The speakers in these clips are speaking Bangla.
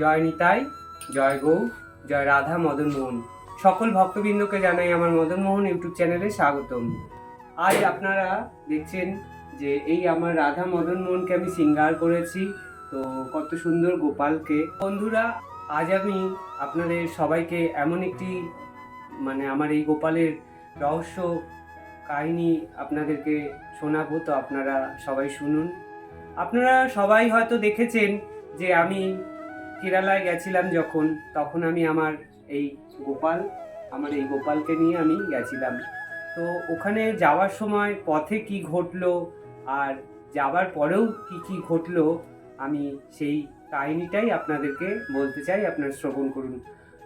জয় নিতাই, জয় গৌ জয় রাধা মদন মোহন সকল ভক্তবৃন্দকে জানাই আমার মদন মোহন ইউটিউব চ্যানেলে স্বাগতম। আজ আপনারা দেখছেন যে এই আমার রাধা মদন মোহনকে আমি সিঙ্গার করেছি, তো কত সুন্দর গোপালকে। বন্ধুরা, আজ আমি আপনাদের সবাইকে এমন একটি মানে আমার এই গোপালের রহস্য কাহিনী আপনাদেরকে শোনাবো, তো আপনারা সবাই শুনুন। আপনারা সবাই হয়তো দেখেছেন যে আমি কেরালায় গেছিলাম যখন, তখন আমি আমার এই গোপাল, আমার এই গোপালকে নিয়ে আমি গেছিলাম। তো ওখানে যাওয়ার সময় পথে কি ঘটলো আর যাবার পরেও কি কি ঘটলো, আমি সেই কাহিনিটাই আপনাদেরকে বলতে চাই, আপনারা শ্রবণ করুন।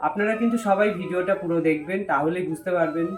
আপনারা কিন্তু সবাই ভিডিওটা পুরো দেখবেন, তাহলে বুঝতে পারবেন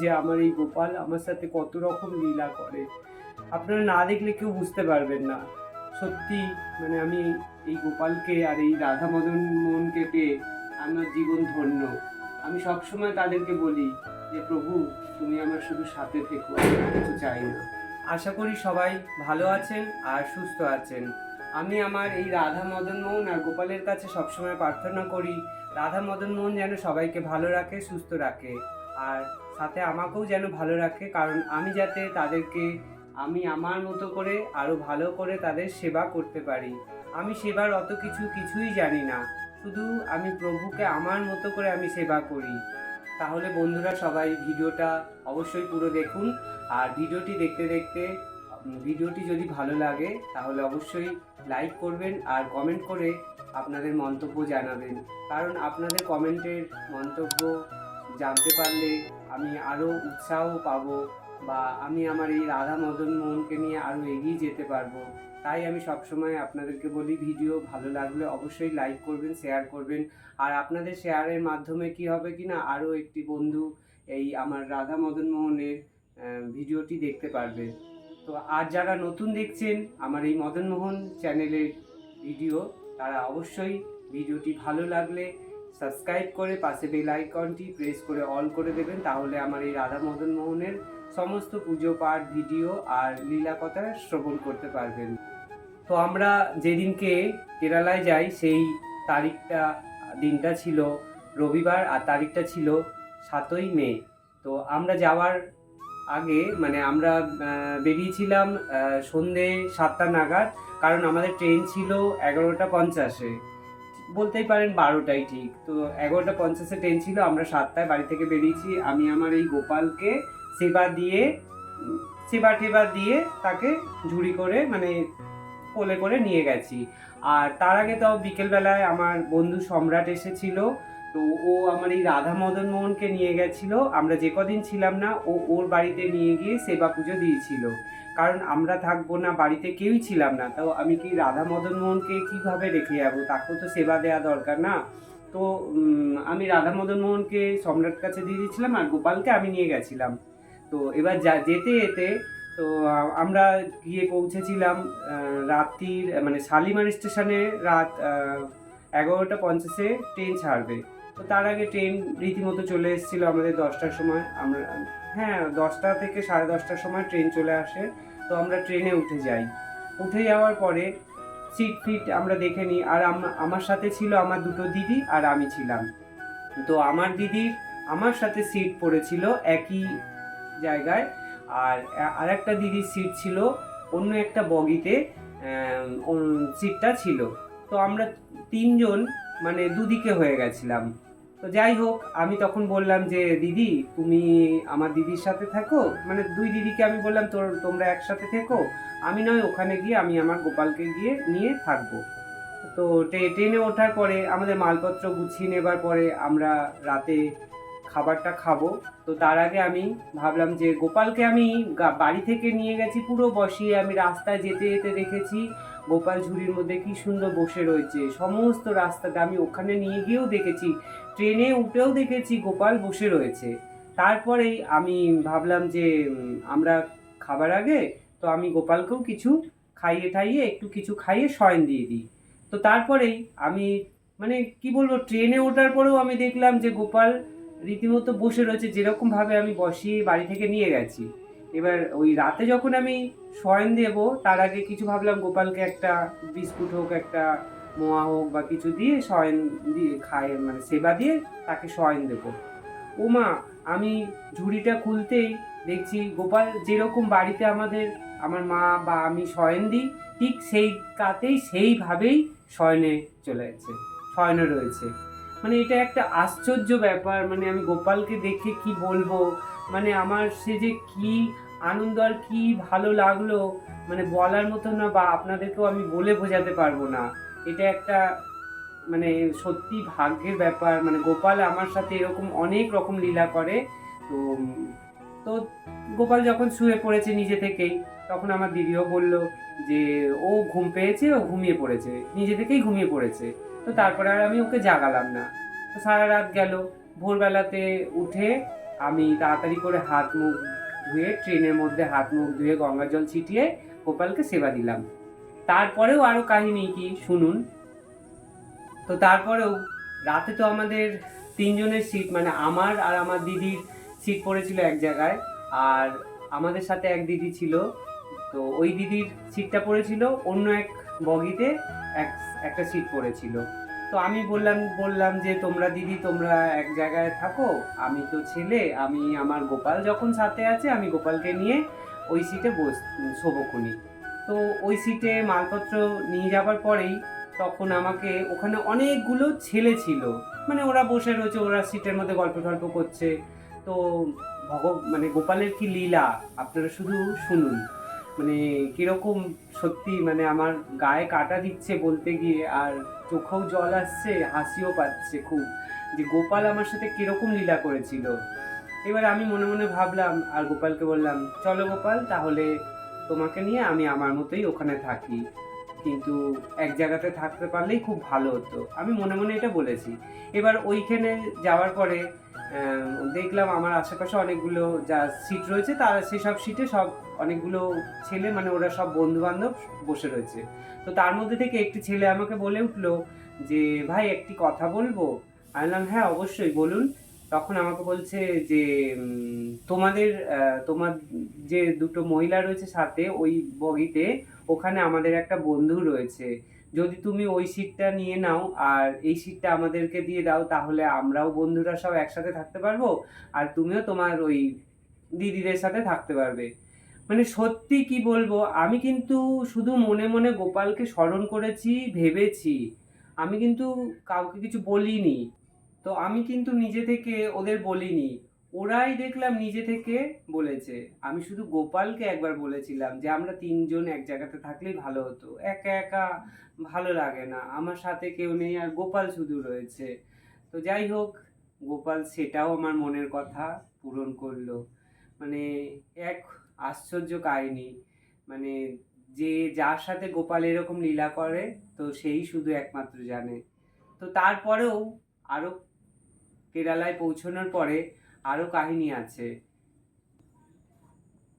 যে আমার এই গোপাল আমার সাথে কত রকম লীলা করে। আপনারা না দেখলে কেউ বুঝতে পারবেন না। সত্যি মানে আমি এই গোপালকে আর এই রাধা মদন মোহনকে পেয়ে আমার জীবন ধন্য। আমি সবসময় তাদেরকে বলি যে, প্রভু, তুমি আমার শুধু সাথে থেকো কিছু চাই না। আশা করি সবাই ভালো আছেন আর সুস্থ আছেন। আমি আমার এই রাধা মদন মোহন আর গোপালের কাছে সবসময় প্রার্থনা করি রাধা মদন মোহন যেন সবাইকে ভালো রাখে, সুস্থ রাখে। আর সাথে আমাকেও যেন ভালো রাখে, কারণ আমি যাতে তাদেরকে আমি আমার মতো করে আরও ভালো করে তাদের সেবা করতে পারি। আমি সেবার অত কিছু কিছুই জানি না। শুধু আমি প্রভুকে আমার মতো করে আমি সেবা করি। তাহলে বন্ধুরা সবাই ভিডিওটা অবশ্যই পুরো দেখুন। আর ভিডিওটি দেখতে দেখতে ভিডিওটি যদি ভালো লাগে, তাহলে অবশ্যই লাইক করবেন আর কমেন্ট করে আপনাদের মন্তব্য জানাবেন। কারণ আপনাদের কমেন্টের মন্তব্য জানতে পারলে আমি আরও উৎসাহ পাবো। বা আমি আমার এই রাধা মদন মোহনকে নিয়ে আরও এগিয়ে যেতে পারব, তাই আমি সবসময় আপনাদেরকে বলি ভিডিও ভালো লাগলে অবশ্যই লাইক করবেন শেয়ার করবেন। আর আপনাদের শেয়ারের মাধ্যমে কি হবে কি না আরও একটি বন্ধু এই আমার রাধা মদন মোহনের ভিডিওটি দেখতে পারবে। তো আর যারা নতুন দেখছেন আমার এই মদন মোহন চ্যানেলের ভিডিও, তারা অবশ্যই ভিডিওটি ভালো লাগলে সাবস্ক্রাইব করে পাশে বেল আইকনটি প্রেস করে অল করে দেবেন, তাহলে আমার এই রাধা মদন মোহনের সমস্ত পুজো পাঠ, ভিডিও আর লীলা কথা শ্রবণ করতে পারবেন। তো আমরা যেদিনকে কেরালায় যাই, সেই তারিখটা, দিনটা ছিল রবিবার আর তারিখটা ছিল সাতই মে। তো আমরা যাওয়ার আগে মানে আমরা বেরিয়েছিলাম সন্ধে সাতটা নাগাদ, কারণ আমাদের ট্রেন ছিল এগারোটা পঞ্চাশে। বলতেই পারেন বারোটাই ঠিক। তো এগারোটা পঞ্চাশে ট্রেন ছিল, আমরা সাতটায় বাড়ি থেকে বেরিয়েছি। আমি, আমার এই গোপালকে সেবা দিয়ে, সেবা টেবা দিয়ে তাকে ঝুড়ি করে মানে কোলে করে নিয়ে গেছি। আর তার আগে তো বিকেলবেলায় আমার বন্ধু সম্রাট এসেছিল, তো ও আমার এই রাধা মদন মোহনকে নিয়ে গেছিল। আমরা যে কদিন ছিলাম না, ও ওর বাড়িতে নিয়ে গিয়ে সেবা পুজো দিয়েছিল। কারণ আমরা থাকব না, বাড়িতে কেউই ছিলাম না। তো আমি কি রাধা মদন মোহনকে কীভাবে রেখে যাব? তাকেও তো সেবা দেওয়া দরকার না। তো আমি রাধা মদন মোহনকে সম্রাট কাছে দিয়ে দিয়েছিলাম আর গোপালকে আমি নিয়ে গেছিলাম। তো এবার যা, যেতে যেতে তো আমরা গিয়ে পৌঁছেছিলাম রাত্রির মানে শালিমার স্টেশনে রাত এগারোটা পঞ্চাশে ট্রেন ছাড়বে। তো তার আগে ট্রেন রীতিমতো চলে এসেছিল আমাদের দশটার সময়। আমরা হ্যাঁ দশটা থেকে সাড়ে দশটার সময় ট্রেন চলে আসে। তো আমরা ট্রেনে উঠে যাই। উঠে যাওয়ার পরে সিট ফিট আমরা দেখে নিই। আর আমার সাথে ছিল আমার দুটো দিদি আর আমি ছিলাম। তো আমার দিদির আমার সাথে সিট পড়েছিল একই জায়গায়। আর আর একটা দিদির সিট ছিল, অন্য একটা বগিতে সিটটা ছিল। তো আমরা তিনজন মানে দুদিকে হয়ে গেছিলাম। তো যাই হোক, আমি তখন বললাম যে, দিদি, তুমি আমার দিদির সাথে থাকো? মানে দুই দিদিকে আমি বললাম, তোর, তোমরা একসাথে থেকো। আমি নয়, ওখানে গিয়ে আমি আমার গোপালকে গিয়ে নিয়ে থাকব। তো ট্রেনে ওঠার পরে আমাদের মালপত্র গুছিয়ে নেবার পরে আমরা রাতে খাবারটা খাব। তো তার আগে আমি ভাবলাম যে গোপালকে আমি বাড়ি থেকে নিয়ে গেছি পুরো বসিয়ে। আমি রাস্তায় যেতে যেতে দেখেছি গোপাল ঝুড়ির মধ্যে কি সুন্দর বসে রয়েছে। সমস্ত রাস্তাতে আমি ওখানে নিয়ে গিয়েও দেখেছি। ট্রেনে উঠেও দেখেছি গোপাল বসে রয়েছে। তারপরেই আমি ভাবলাম যে আমরা খাবার আগে তো আমি গোপালকেও কিছু খাইয়ে ঠাইয়ে, একটু কিছু খাইয়ে শয়ন দিয়ে দিই। তো তারপরেই আমি মানে কি বলব, ট্রেনে ওঠার পরেও আমি দেখলাম যে গোপাল রীতিমতো বসে রয়েছে, যেরকম ভাবে আমি বসিয়ে বাড়ি থেকে নিয়ে গেছি। এবার ওই রাতে যখন আমি শয়ন দেব, তার আগে কিছু ভাবলাম, গোপালকে একটা বিস্কুট হোক, একটা মোয়া হোক বা কিছু দিয়ে শয়ন দিয়ে খায় মানে সেবা দিয়ে তাকে শয়ন দেবো। ও মা আমি ঝুড়িটা খুলতেই দেখছি গোপাল যেরকম বাড়িতে আমাদের, আমার মা বা আমি শয়ন দিই, ঠিক সেই কাতেই সেইভাবেই শয়নে চলে যাচ্ছে শয়নে রয়েছে। মানে এটা একটা আশ্চর্য ব্যাপার মানে আমি গোপালকে দেখে কি বলব? মানে আমার সে যে কি আনন্দ আর কি ভালো লাগল মানে বলার মতো না বা আপনাদেরকেও আমি বলে বোঝাতে পারব না। এটা একটা মানে সত্যি ভাগ্যের ব্যাপার মানে গোপাল আমার সাথে এরকম অনেক রকম লীলা করে। তো তো গোপাল যখন শুয়ে পড়েছে নিজে থেকেই তখন আমার দিদিও বলল যে, ও ঘুম পেয়েছে, ও ঘুমিয়ে পড়েছে। নিজে থেকেই ঘুমিয়ে পড়েছে। তো তারপরে আর আমি ওকে জাগালাম না। তো সারা রাত গেল। ভোরবেলাতে উঠে আমি তাড়াতাড়ি করে হাত মুখ ধুয়ে, ট্রেনের মধ্যে হাত মুখ ধুয়ে গঙ্গা জল ছিটিয়ে গোপালকে সেবা দিলাম। তারপরেও আরও কাহিনী কি, শুনুন। তো তারপরেও রাতে তো আমাদের তিনজনের সিট মানে আমার আর আমার দিদির সিট পড়েছিল এক জায়গায়। আর আমাদের সাথে এক দিদি ছিল তো ওই দিদির সিটটা পড়েছিল, অন্য এক বগিতে এক, একটা সিট পড়েছিল। তো আমি বললাম বললাম যে, তোমরা দিদি, তোমরা এক জায়গায় থাকো, আমি তো ছেলে, আমি, আমার গোপাল যখন সাথে আছে, আমি গোপালকে নিয়ে ওই সিটে বস শোভক্ষণি তো ওই সিটে মালপত্র নিয়ে যাবার পরেই তখন আমাকে ওখানে অনেকগুলো ছেলে ছিল। মানে ওরা বসে রয়েছে, ওরা সিটের মধ্যে গল্প টল্প করছে। তো ভগ মানে গোপালের কি লীলা, আপনারা শুধু শুনুন। মানে কীরকম সত্যি মানে আমার গায়ে কাটা দিচ্ছে বলতে গিয়ে, আর চোখেও জল আসছে, হাসিও পাচ্ছে খুব। যে গোপাল আমার সাথে কীরকম লীলা করেছিল। এবার আমি মনে মনে ভাবলাম, আর গোপালকে বললাম, চলো গোপাল, তাহলে তোমাকে নিয়ে আমি আমার মতোই ওখানে থাকি। কিন্তু এক জায়গাতে থাকতে পারলেই খুব ভালো হতো। আমি মনে মনে এটা বলেছি। এবার ওইখানে যাওয়ার পরে দেখলাম আমার আশেপাশে অনেকগুলো যা সিট রয়েছে, তার সেসব সিটে সব অনেকগুলো ছেলে মানে ওরা সব বন্ধু বান্ধব বসে রয়েছে। তো তার মধ্যে থেকে একটি ছেলে আমাকে বলে উঠল যে, ভাই, একটি কথা বলব? আমি বললাম হ্যাঁ অবশ্যই, বলুন। তখন আমাকে বলছে যে তোমাদের তোমার যে দুটো মহিলা রয়েছে সাথে, ওই বগিতে, ওখানে আমাদের একটা বন্ধু রয়েছে। যদি তুমি ওই সিটটা নিয়ে নাও, আর এই সিটটা আমাদেরকে দিয়ে দাও, তাহলে আমরাও বন্ধুরা সব একসাথে থাকতে পারব, আর তুমিও তোমার ওই দিদিদের সাথে থাকতে পারবে। মানে সত্যি কি বলব, আমি কিন্তু শুধু মনে মনে গোপালকে স্মরণ করেছি, ভেবেছি। আমি কিন্তু কাউকে কিছু বলিনি। তো আমি কিন্তু নিজে থেকে ওদের বলিনি। ওরাই দেখলাম নিজে থেকে বলেছে। আমি শুধু গোপালকে একবার বলেছিলাম যে, আমরা তিনজন এক জায়গাতে থাকলেই ভালো হতো। একা একা ভালো লাগে না, আমার সাথে কেউ নেই আর গোপাল শুধু রয়েছে। তো যাই হোক, গোপাল সেটাও আমার মনের কথা পূরণ করল। মানে এক আশ্চর্য কাহিনী। মানে যে যার সাথে গোপাল এরকম লীলা করে, তো সেই শুধু একমাত্র জানে। তো তারপরেও আরও কেরালায় পৌঁছানোর পরে আরও কাহিনী আছে।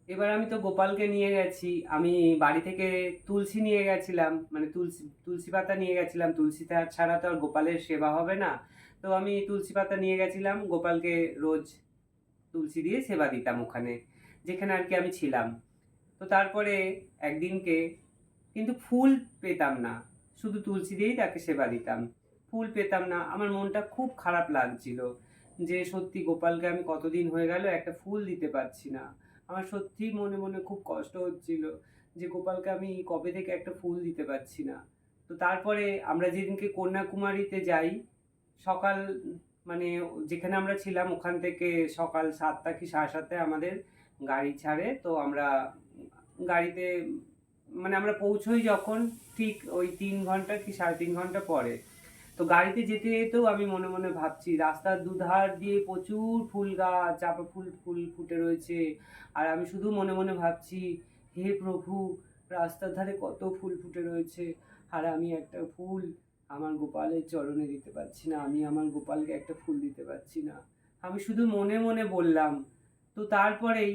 এবার আমি তো গোপালকে নিয়ে গেছি। আমি বাড়ি থেকে তুলসী নিয়ে গেছিলাম। মানে তুলসী তুলসী পাতা নিয়ে গেছিলাম। তুলসী ছাড়া তো আর গোপালের সেবা হবে না। তো আমি তুলসী পাতা নিয়ে গেছিলাম। গোপালকে রোজ তুলসী দিয়ে সেবা দিতাম ওখানে, যেখানে আর কি আমি ছিলাম। তো তারপরে একদিনকে কিন্তু ফুল পেতাম না। শুধু তুলসী দিয়েই তাকে সেবা দিতাম। ফুল পেতাম না। আমার মনটা খুব খারাপ লাগছিল। যে সত্যি গোপালকে আমি কতদিন হয়ে গেল একটা ফুল দিতে পারছি না। আমার সত্যি মনে মনে খুব কষ্ট হচ্ছিল যে গোপালকে আমি কবে থেকে একটা ফুল দিতে পারছি না। তো তারপরে আমরা যেদিনকে কন্যাকুমারীতে যাই, সকাল মানে যেখানে আমরা ছিলাম ওখান থেকে সকাল সাতটা কি সাড়ে সাতটায় আমাদের গাড়ি ছাড়ে। তো আমরা গাড়িতে মানে আমরা পৌঁছোই যখন ঠিক ওই তিন ঘণ্টা কি সাড়ে তিন ঘণ্টা পরে। তো গাড়িতে যেতে যেতেও আমি মনে মনে ভাবছি, রাস্তার দুধার দিয়ে প্রচুর ফুল গাছ চাপা ফুল ফুল ফুটে রয়েছে। আর আমি শুধু মনে মনে ভাবছি, হে প্রভু, রাস্তার ধারে কত ফুল ফুটে রয়েছে। আর আমি একটা ফুল আমার গোপালের চরণে দিতে পারছি না, আমি আমার গোপালকে একটা ফুল দিতে পারছি না। আমি শুধু মনে মনে বললাম, তো তারপরেই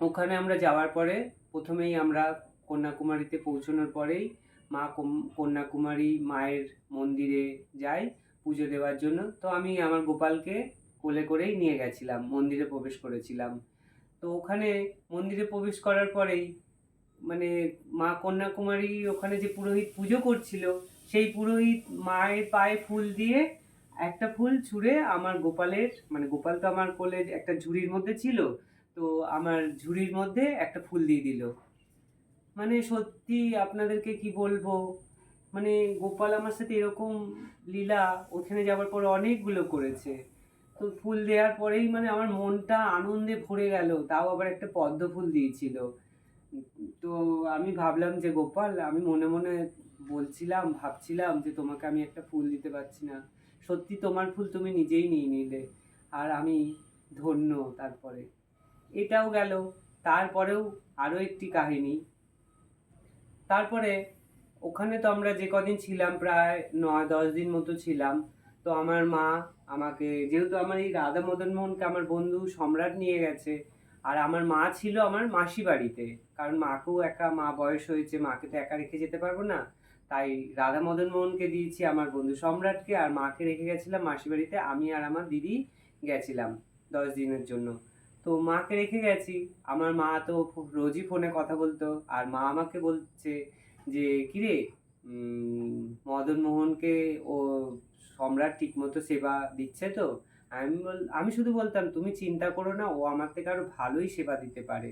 ওখানে আমরা যাওয়ার পরে প্রথমেই আমরা কন্যাকুমারীতে পৌঁছানোর পরেই মা কন্যাকুমারী মায়ের মন্দিরে যাই পুজো দেওয়ার জন্য। তো আমি আমার গোপালকে কোলে করেই নিয়ে গেছিলাম, মন্দিরে প্রবেশ করেছিলাম। তো ওখানে মন্দিরে প্রবেশ করার পরেই মানে মা কন্যাকুমারী ওখানে যে পুরোহিত পুজো করছিল, সেই পুরোহিত মায়ের পায়ে ফুল দিয়ে একটা ফুল ছুঁড়ে আমার গোপালের মানে গোপাল তো আমার কোলে একটা ঝুড়ির মধ্যে ছিল, তো আমার ঝুড়ির মধ্যে একটা ফুল দিয়ে দিল। মানে সত্যি আপনাদেরকে কি বলব? মানে গোপাল আমার সাথে এরকম লীলা, ওখানে যাওয়ার পর অনেকগুলো করেছে। তো ফুল দেওয়ার পরেই মানে আমার মনটা আনন্দে ভরে গেল, তাও আবার একটা পদ্ম ফুল দিয়েছিল। তো আমি ভাবলাম যে, গোপাল, আমি মনে মনে বলছিলাম, ভাবছিলাম যে তোমাকে আমি একটা ফুল দিতে পারছি না। সত্যি তোমার ফুল তুমি নিজেই নিয়ে নিলে। আর আমি ধন্য তারপরে। এটাও গেল। তারপরেও আরও একটি কাহিনী। তারপরে ওখানে তো আমরা যে কদিন ছিলাম প্রায় নয়, দশ দিন মতো ছিলাম। তো আমার মা আমাকে, যেহেতু আমার এই রাধা মদন মোহনকে আমার বন্ধু, সম্রাট নিয়ে গেছে, আর আমার মা ছিল আমার মাসি বাড়িতে, কারণ মাকেও একা, মা বয়স হয়েছে, মাকে তো একা রেখে যেতে পারব না। তাই রাধা মদন মোহনকে দিয়েছি আমার বন্ধু সম্রাটকে, আর মাকে রেখে গেছিলাম মাসি বাড়িতে, আমি আর আমার দিদি গেছিলাম দশ দিনের জন্য। তো মাকে রেখে গেছি। আমার মা তো রোজই ফোনে কথা বলতো। আর মা আমাকে বলছে যে কিরে মদন মোহনকে ও সম্রাট ঠিকমতো সেবা দিচ্ছে তো? আমি বল, আমি শুধু বলতাম, তুমি চিন্তা করো না, ও আমার থেকে আরও ভালোই সেবা দিতে পারে।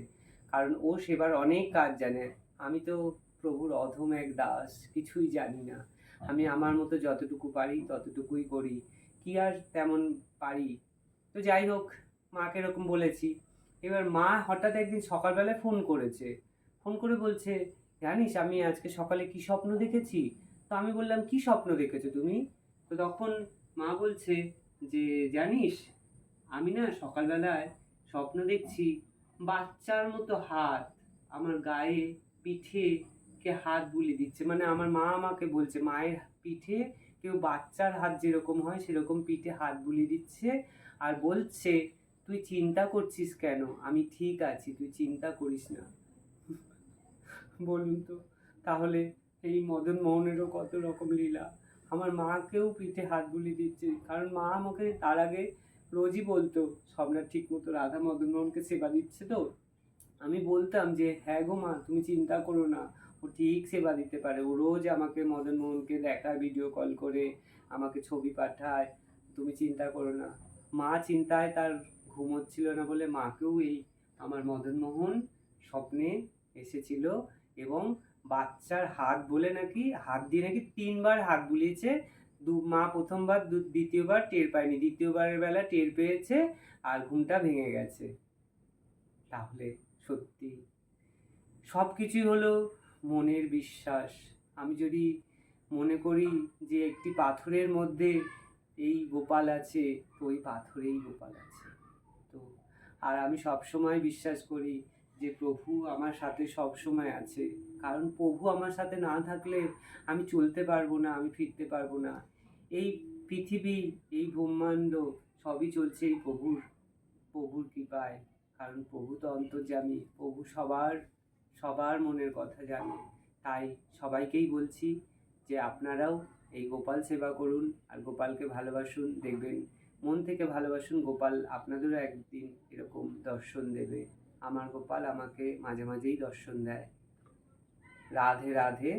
কারণ ও সেবার অনেক কাজ জানে। আমি তো প্রভুর অধম এক দাস, কিছুই জানি না। আমি আমার মতো যতটুকু পারি, ততটুকুই করি। কি আর তেমন পারি? তো যাই হোক মাকে এরকম বলেছি। এবার মা হঠাৎ একদিন সকালবেলায় ফোন করেছে। ফোন করে বলছে, জানিস আমি আজকে সকালে কি স্বপ্ন দেখেছি? তো আমি বললাম, কি স্বপ্ন দেখেছ তুমি? তো তখন মা বলছে যে, জানিস, আমি না সকালবেলায় স্বপ্ন দেখছি বাচ্চার মতো হাত, আমার গায়ে পিঠে কে হাত বুলি দিচ্ছে। মানে আমার মা আমাকে বলছে, মায়ের পিঠে কেউ বাচ্চার হাত যেরকম হয় সেরকম পিঠে হাত বুলি দিচ্ছে। আর বলছে তুই চিন্তা করছিস কেন? আমি ঠিক আছি, তুই চিন্তা করিস না। বলুন তো, তাহলে এই মদন মোহনেরও কত রকম লীলা? আমার মাকেও পিঠে হাত বুলি দিচ্ছে, কারণ মা আমাকে তার আগে রোজই বলতো সম্রাট ঠিক মতো রাধা মদন মোহনকে সেবা দিচ্ছে তো? আমি বলতাম যে হ্যাঁ গো মা, তুমি চিন্তা করো না, ও ঠিক সেবা দিতে পারে। ও রোজ আমাকে মদন মোহনকে দেখায় ভিডিও কল করে, আমাকে ছবি পাঠায়। তুমি চিন্তা করো না। মা চিন্তায় তার ঘুম হচ্ছিল না বলে মাকেও এই আমার মদন মোহন স্বপ্নে এসেছিল এবং বাচ্চার হাত বলে নাকি, হাত দিয়ে নাকি তিনবার হাত বুলিয়েছে। দু, মা প্রথমবার দ্বিতীয়বার টের পায়নি, দ্বিতীয়বারের বেলা টের পেয়েছে আর ঘুমটা ভেঙে গেছে। তাহলে সত্যি সব কিছুই হলো মনের বিশ্বাস। আমি যদি মনে করি যে একটি পাথরের মধ্যে এই গোপাল আছে ওই পাথরেই গোপাল আছে। আর আমি সব সময় বিশ্বাস করি যে প্রভু আমার সাথে সব সময় আছে। কারণ প্রভু আমার সাথে না থাকলে আমি চলতে পারব না, আমি ফিরতে পারব না। এই পৃথিবী, এই ব্রহ্মাণ্ড সবই চলছে এই প্রভুর প্রভুর কৃপায়। কারণ প্রভু তো অন্তর্যামী, প্রভু সবার সবার মনের কথা জানে। তাই সবাইকেই বলছি যে আপনারাও এই গোপাল সেবা করুন আর গোপালকে ভালোবাসুন, দেখবেন মন থেকে ভালোবাসুন গোপাল, আপনাদেরও একদিন এরকম দর্শন দেবে। আমার গোপাল আমাকে মাঝে মাঝেই দর্শন দেয়। রাধে রাধে।